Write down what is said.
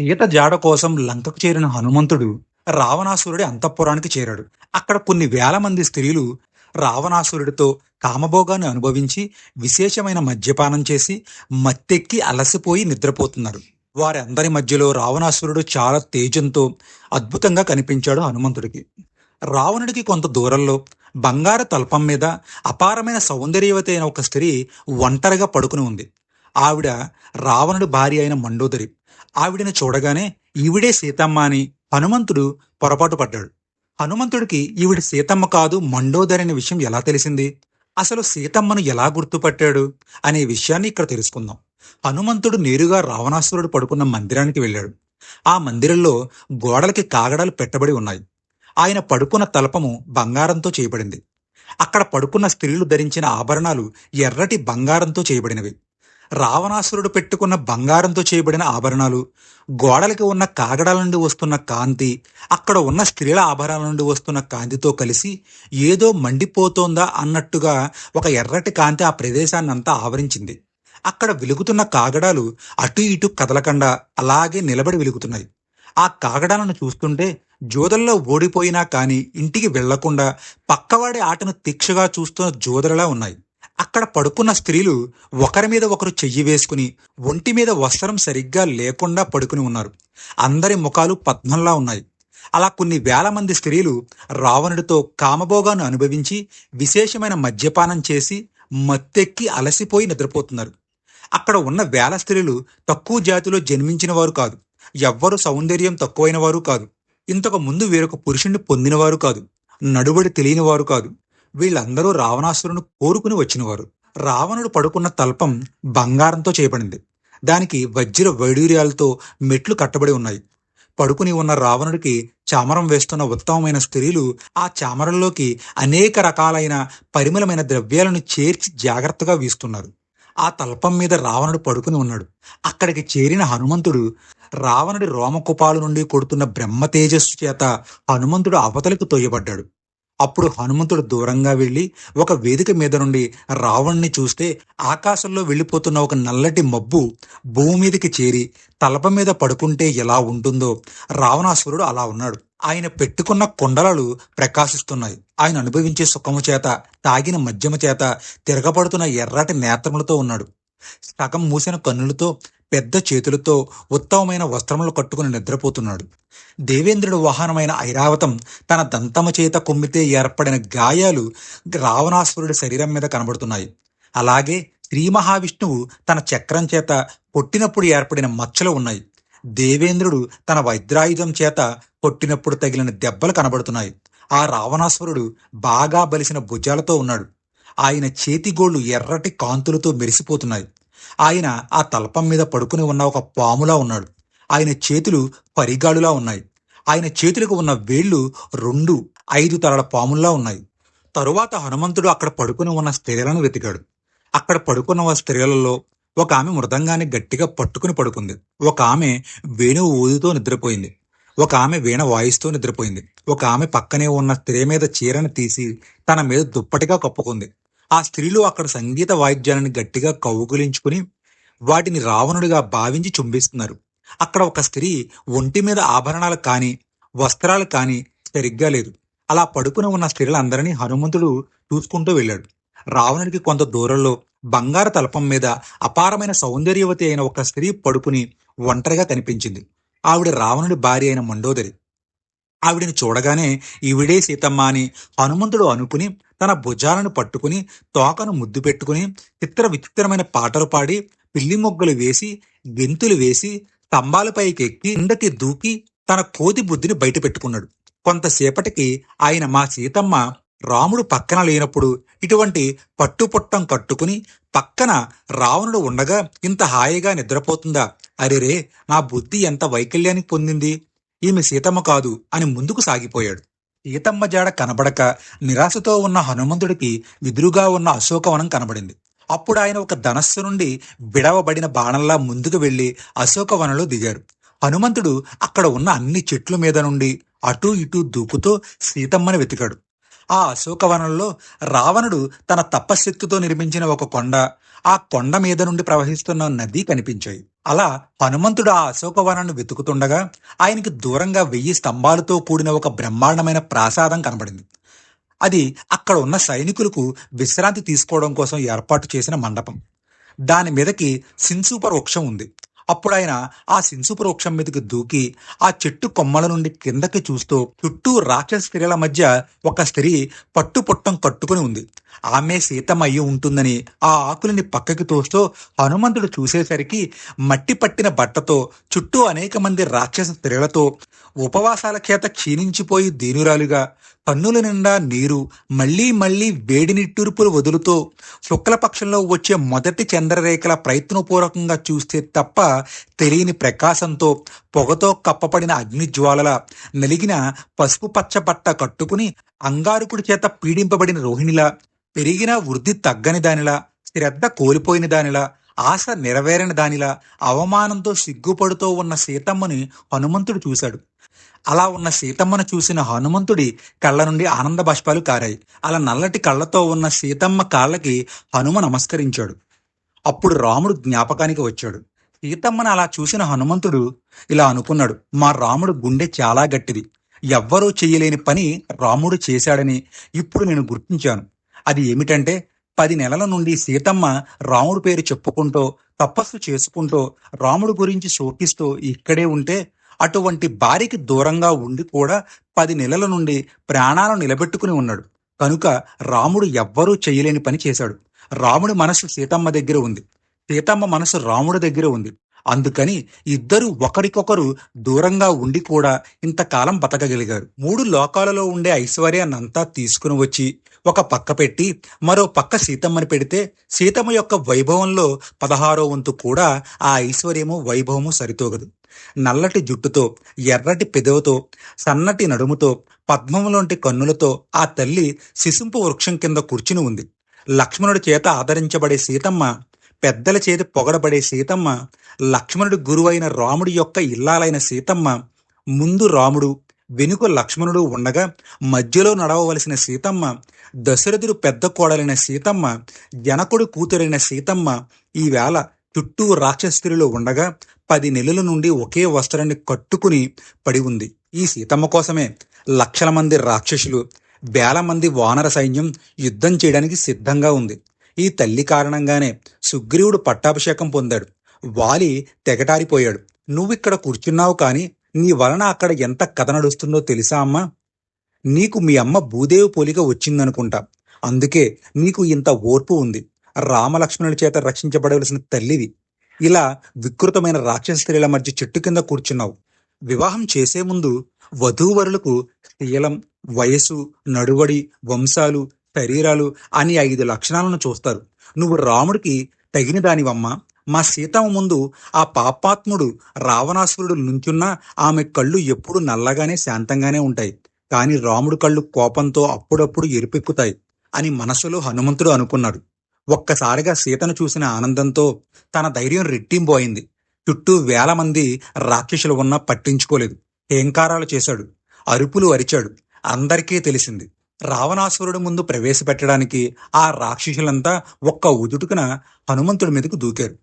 సీత జాడ కోసం లంకకు చేరిన హనుమంతుడు రావణాసురుడి అంతఃపురానికి చేరాడు. అక్కడ కొన్ని వేల మంది స్త్రీలు రావణాసురుడితో కామభోగాన్ని అనుభవించి విశేషమైన మద్యపానం చేసి మత్తెక్కి అలసిపోయి నిద్రపోతున్నారు. వారందరి మధ్యలో రావణాసురుడు చాలా తేజంతో అద్భుతంగా కనిపించాడు హనుమంతుడికి. రావణుడికి కొంత దూరంలో బంగారు తల్పం మీద అపారమైన సౌందర్యవతి అయిన ఒక స్త్రీ ఒంటరిగా పడుకుని ఉంది. ఆవిడ రావణుడి భార్య అయిన మండోదరి ఆవిడని చూడగానే ఈవిడే సీతమ్మ అని హనుమంతుడు పొరపాటు పడ్డాడు. హనుమంతుడికి ఈవిడ సీతమ్మ కాదు మండోదరి అనే విషయం ఎలా తెలిసింది? అసలు సీతమ్మను ఎలా గుర్తుపట్టాడు అనే విషయాన్ని ఇక్కడ తెలుసుకుందాం. హనుమంతుడు నేరుగా రావణాసురుడు పడుకున్న మందిరానికి వెళ్ళాడు. ఆ మందిరంలో గోడలకి కాగడాలు పెట్టబడి ఉన్నాయి. ఆయన పడుకున్న తలపము బంగారంతో చేయబడింది. అక్కడ పడుకున్న స్త్రీలు ధరించిన ఆభరణాలు ఎర్రటి బంగారంతో చేయబడినవి. రావణాసురుడు పెట్టుకున్న బంగారంతో చేయబడిన ఆభరణాలు గోడలకి ఉన్న కాగడాల నుండి వస్తున్న కాంతి అక్కడ ఉన్న స్త్రీల ఆభరణాల నుండి వస్తున్న కాంతితో కలిసి ఏదో మండిపోతోందా అన్నట్టుగా ఒక ఎర్రటి కాంతి ఆ ప్రదేశాన్ని అంతా ఆవరించింది. అక్కడ వెలుగుతున్న కాగడాలు అటు ఇటు కదలకుండా అలాగే నిలబడి వెలుగుతున్నాయి. ఆ కాగడాలను చూస్తుంటే జోదల్లో ఓడిపోయినా కాని ఇంటికి వెళ్ళకుండా పక్కవాడి ఆటను తీక్షగా చూస్తున్న జోదరలా ఉన్నాయి. అక్కడ పడుకున్న స్త్రీలు ఒకరి మీద ఒకరు చెయ్యి వేసుకుని ఒంటి మీద వస్త్రం సరిగ్గా లేకుండా పడుకుని ఉన్నారు. అందరి ముఖాలు పద్మంలా ఉన్నాయి. అలా కొన్ని వేల మంది స్త్రీలు రావణుడితో కామభోగాను అనుభవించి విశేషమైన మద్యపానం చేసి మత్తెక్కి అలసిపోయి నిద్రపోతున్నారు. అక్కడ ఉన్న వేల స్త్రీలు తక్కువ జాతిలో జన్మించిన వారు కాదు. ఎవ్వరు సౌందర్యం తక్కువైన వారు కాదు. ఇంతకు ముందు వేరొక పురుషుణ్ణి పొందినవారు కాదు. నడుబడి తెలియని వారు కాదు. వీళ్ళందరూ రావణాసురును కోరుకుని వచ్చినవారు. రావణుడు పడుకున్న తల్పం బంగారంతో చేయబడింది. దానికి వజ్ర వైడూర్యాలతో మెట్లు కట్టబడి ఉన్నాయి. పడుకుని ఉన్న రావణుడికి చామరం వేస్తున్న ఉత్తమమైన స్త్రీలు ఆ చామరంలోకి అనేక రకాలైన పరిమళమైన ద్రవ్యాలను చేర్చి జాగ్రత్తగా వీస్తున్నారు. ఆ తల్పం మీద రావణుడు పడుకుని ఉన్నాడు. అక్కడికి చేరిన హనుమంతుడు రావణుడి రోమకుపాలు నుండి కొడుతున్న బ్రహ్మ తేజస్సు చేత హనుమంతుడు అవతలకు తొయ్యబడ్డాడు అప్పుడు హనుమంతుడు దూరంగా వెళ్ళి ఒక వేదిక మీద నుండి రావణ్ణి చూస్తే ఆకాశంలో వెళ్ళిపోతున్న ఒక నల్లటి మబ్బు భూమి మీదకి చేరి తలప మీద పడుకుంటే ఎలా ఉంటుందో రావణాసురుడు అలా ఉన్నాడు. ఆయన పెట్టుకున్న కొండలలు ప్రకాశిస్తున్నాయి. ఆయన అనుభవించే సుఖము చేత తాగిన మద్యము చేత తిరగబడుతున్న ఎర్రటి నేత్రములతో ఉన్నాడు. సగం మూసిన కన్నులతో పెద్ద చేతులతో ఉత్తమమైన వస్త్రములు కట్టుకుని నిద్రపోతున్నాడు. దేవేంద్రుడు వాహనమైన ఐరావతం తన దంతము చేత కొమ్మితే ఏర్పడిన గాయాలు రావణాసురుడి శరీరం మీద కనబడుతున్నాయి. అలాగే శ్రీ మహావిష్ణువు తన చక్రం చేత కొట్టినప్పుడు ఏర్పడిన మచ్చలు ఉన్నాయి. దేవేంద్రుడు తన వైద్రాయుధం చేత కొట్టినప్పుడు తగిలిన దెబ్బలు కనబడుతున్నాయి. ఆ రావణాసురుడు బాగా బలిసిన భుజాలతో ఉన్నాడు. ఆయన చేతిగోళ్ళు ఎర్రటి కాంతులతో మెరిసిపోతున్నాయి. ఆయన ఆ తల్పం మీద పడుకుని ఉన్న ఒక పాములా ఉన్నాడు. ఆయన చేతులు పరిగాడులా ఉన్నాయి. ఆయన చేతులకు ఉన్న వేళ్ళు రెండు ఐదు తలల పాముల్లా ఉన్నాయి. తరువాత హనుమంతుడు అక్కడ పడుకుని ఉన్న స్త్రీలను వెతికాడు. అక్కడ పడుకున్న స్త్రీలలో ఒక ఆమె మృదంగాన్ని గట్టిగా పట్టుకుని పడుకుంది. ఒక ఆమె వేణువు ఊదుతో నిద్రపోయింది. ఒక ఆమె వీణ వాయిస్తూ నిద్రపోయింది. ఒక ఆమె పక్కనే ఉన్న స్త్రీ మీద చీరను తీసి తన మీద దుప్పటిగా కప్పుకుంది. ఆ స్త్రీలు అక్కడ సంగీత వాయిద్యాలను గట్టిగా కౌగులించుకుని వాటిని రావణుడిగా భావించి చుంబిస్తున్నారు. అక్కడ ఒక స్త్రీ ఒంటి మీద ఆభరణాలు కానీ వస్త్రాలు కానీ సరిగ్గా లేదు. అలా పడుకుని ఉన్న స్త్రీలందరినీ హనుమంతుడు చూసుకుంటూ వెళ్ళాడు. రావణుడికి కొంత దూరంలో బంగారు తలపం మీద అపారమైన సౌందర్యవతి అయిన ఒక స్త్రీ పడుకుని ఒంటరిగా కనిపించింది. ఆవిడ రావణుడి భార్య అయిన మండోదరి. ఆవిడని చూడగానే ఈవిడే సీతమ్మ అని హనుమంతుడు అనుకుని తన భుజాలను పట్టుకుని తోకను ముద్దు పెట్టుకుని చిత్ర విచిత్రమైన పాటలు పాడి పిల్లి మొగ్గలు వేసి గెంతులు వేసి స్తంభాలపైకి ఎక్కి కిందకి దూకి తన కోతి బుద్ధిని బయట పెట్టుకున్నాడు. కొంతసేపటికి ఆయన మా సీతమ్మ రాముడు పక్కన లేనప్పుడు ఇటువంటి పట్టుపుట్టం కట్టుకుని పక్కన రావణుడు ఉండగా ఇంత హాయిగా నిద్రపోతుందా? అరెరే నా బుద్ధి ఎంత వైకల్యానికి పొందింది? ఈమె సీతమ్మ కాదు అని ముందుకు సాగిపోయాడు. సీతమ్మ జాడ కనబడక నిరాశతో ఉన్న హనుమంతుడికి ఎదురుగా ఉన్న అశోకవనం కనబడింది. అప్పుడు ఆయన ఒక ధనస్సు నుండి విడవబడిన బాణంలా ముందుకు వెళ్ళి అశోకవనంలో దిగారు హనుమంతుడు అక్కడ ఉన్న అన్ని చెట్ల మీద నుండి అటూ ఇటూ దూకుతూ సీతమ్మని వెతికాడు. ఆ అశోకవనంలో రావణుడు తన తపశక్తితో నిర్మించిన ఒక కొండ ఆ కొండ మీద నుండి ప్రవహిస్తున్న నది కనిపించాయి. అలా హనుమంతుడు ఆ అశోకవనాన్ని వెతుకుతుండగా ఆయనకి దూరంగా వెయ్యి స్తంభాలతో కూడిన ఒక బ్రహ్మాండమైన ప్రాసాదం కనబడింది. అది అక్కడ ఉన్న సైనికులకు విశ్రాంతి తీసుకోవడం కోసం ఏర్పాటు చేసిన మండపం. దాని మీదకి సిన్సూపర్ వృక్షం ఉంది. అప్పుడు ఆయన ఆ సిన్సూపర్ వృక్షం మీదకి దూకి ఆ చెట్టు కొమ్మల నుండి కిందకి చూస్తూ చుట్టూ రాక్షస స్త్రీల మధ్య ఒక స్త్రీ పట్టుపొట్టం కట్టుకుని ఉంది. ఆమె సీతమయ్యి అయ్యి ఉంటుందని ఆ ఆకులని పక్కకి తోస్తూ హనుమంతుడు చూసేసరికి మట్టి పట్టిన బట్టతో చుట్టూ అనేక మంది రాక్షస స్త్రీలతో ఉపవాసాల చేత క్షీణించిపోయి దీనురాలుగా కన్నుల నిండా నీరు మళ్ళీ మళ్ళీ వేడి నిట్టూర్పులు వదులుతూ శుక్లపక్షంలో వచ్చే మొదటి చంద్రరేఖల ప్రయత్నపూర్వకంగా చూస్తే తప్ప తెలియని ప్రకాశంతో పొగతో కప్పబడిన అగ్నిజ్వాలల నలిగిన పసుపు పచ్చ బట్ట కట్టుకుని అంగారుకుడి చేత పీడింపబడిన రోహిణిలా పెరిగినా వృద్ధి తగ్గని దానిలా శ్రద్ధ కోల్పోయిన దానిలా ఆశ నెరవేరని దానిలా అవమానంతో సిగ్గుపడుతూ ఉన్న సీతమ్మని హనుమంతుడు చూశాడు. అలా ఉన్న సీతమ్మను చూసిన హనుమంతుడి కళ్ళ నుండి ఆనంద బాష్పాలు కారాయి. అలా నల్లటి కళ్ళతో ఉన్న సీతమ్మ కాళ్ళకి హనుమ నమస్కరించాడు. అప్పుడు రాముడు జ్ఞాపకానికి వచ్చాడు. సీతమ్మను అలా చూసిన హనుమంతుడు ఇలా అనుకున్నాడు మా రాముడు గుండె చాలా గట్టిది. ఎవ్వరూ చెయ్యలేని పని రాముడు చేశాడని ఇప్పుడు నేను గుర్తించాను. అది ఏమిటంటే పది నెలల నుండి సీతమ్మ రాముడు పేరు చెప్పుకుంటూ తపస్సు చేసుకుంటూ రాముడు గురించి శోకిస్తూ ఇక్కడే ఉంటే అటువంటి భార్యకి దూరంగా ఉండి కూడా పది నెలల నుండి ప్రాణాలను నిలబెట్టుకుని ఉన్నాడు. కనుక రాముడు ఎవ్వరూ చేయలేని పని చేశాడు. రాముడి మనసు సీతమ్మ దగ్గర ఉంది. సీతమ్మ మనసు రాముడి దగ్గర ఉంది. అందుకని ఇద్దరు ఒకరికొకరు దూరంగా ఉండి కూడా ఇంతకాలం బతకగలిగారు. మూడు లోకాలలో ఉండే ఐశ్వర్యాన్నంతా తీసుకుని వచ్చి ఒక పక్క పెట్టి మరో పక్క సీతమ్మని పెడితే సీతమ్మ యొక్క వైభవంలో పదహారో వంతు కూడా ఆ ఐశ్వర్యము వైభవము సరితూగదు. నల్లటి జుట్టుతో ఎర్రటి పెదవుతో సన్నటి నడుముతో పద్మములోంటి కన్నులతో ఆ తల్లి శిశుంపు వృక్షం కింద కూర్చుని ఉంది. లక్ష్మణుడి చేత ఆదరించబడే సీతమ్మ పెద్దల చేతి పొగడబడే సీతమ్మ లక్ష్మణుడి గురువైన రాముడి యొక్క ఇల్లాలైన సీతమ్మ ముందు రాముడు వెనుక లక్ష్మణుడు ఉండగా మధ్యలో నడవవలసిన సీతమ్మ దశరథుడు పెద్ద కోడలైన సీతమ్మ జనకుడు కూతురైన సీతమ్మ ఈవేళ చుట్టూ రాక్షసులు ఉండగా పది నెలల నుండి ఒకే వస్త్రాన్ని కట్టుకుని పడి ఉంది. ఈ సీతమ్మ కోసమే లక్షల మంది రాక్షసులు వేల మంది వానర సైన్యం యుద్ధం చేయడానికి సిద్ధంగా ఉంది. ఈ తల్లి కారణంగానే సుగ్రీవుడు పట్టాభిషేకం పొందాడు. వాలి తెగటారిపోయాడు. నువ్విక్కడ కూర్చున్నావు కానీ నీ వలన అక్కడ ఎంత కథ నడుస్తుందో తెలుసా అమ్మా? నీకు మీ అమ్మ భూదేవి పోలిక వచ్చిందనుకుంటా. అందుకే నీకు ఇంత ఓర్పు ఉంది. రామలక్ష్మణుల చేత రక్షించబడవలసిన తల్లివి. ఇలా వికృతమైన రాక్షస స్త్రీల మధ్య చెట్టు కింద కూర్చున్నావు. వివాహం చేసే ముందు వధూవరులకు శీలం వయసు నడువడి వంశాలు శరీరాలు అని ఐదు లక్షణాలను చూస్తారు. నువ్వు రాముడికి తగిన దానివమ్మా మా సీతమ్మ ముందు ఆ పాపాత్ముడు రావణాసురుడు నుంచున్నా ఆమె కళ్ళు ఎప్పుడు నల్లగానే శాంతంగానే ఉంటాయి. కాని రాముడు కళ్ళు కోపంతో అప్పుడప్పుడు ఎరుపెక్కుతాయి అని మనసులో హనుమంతుడు అనుకున్నాడు. ఒక్కసారిగా సీతను చూసిన ఆనందంతో తన ధైర్యం రెట్టింపోయింది. చుట్టూ వేల మంది రాక్షసులు ఉన్నా పట్టించుకోలేదు. హేంకారాలు చేశాడు. అరుపులు అరిచాడు. అందరికీ తెలిసింది. రావణాసురుడు ముందు ప్రవేశపెట్టడానికి ఆ రాక్షసులంతా ఒక్క ఉదుటుకున హనుమంతుడి మీదకు దూకారు.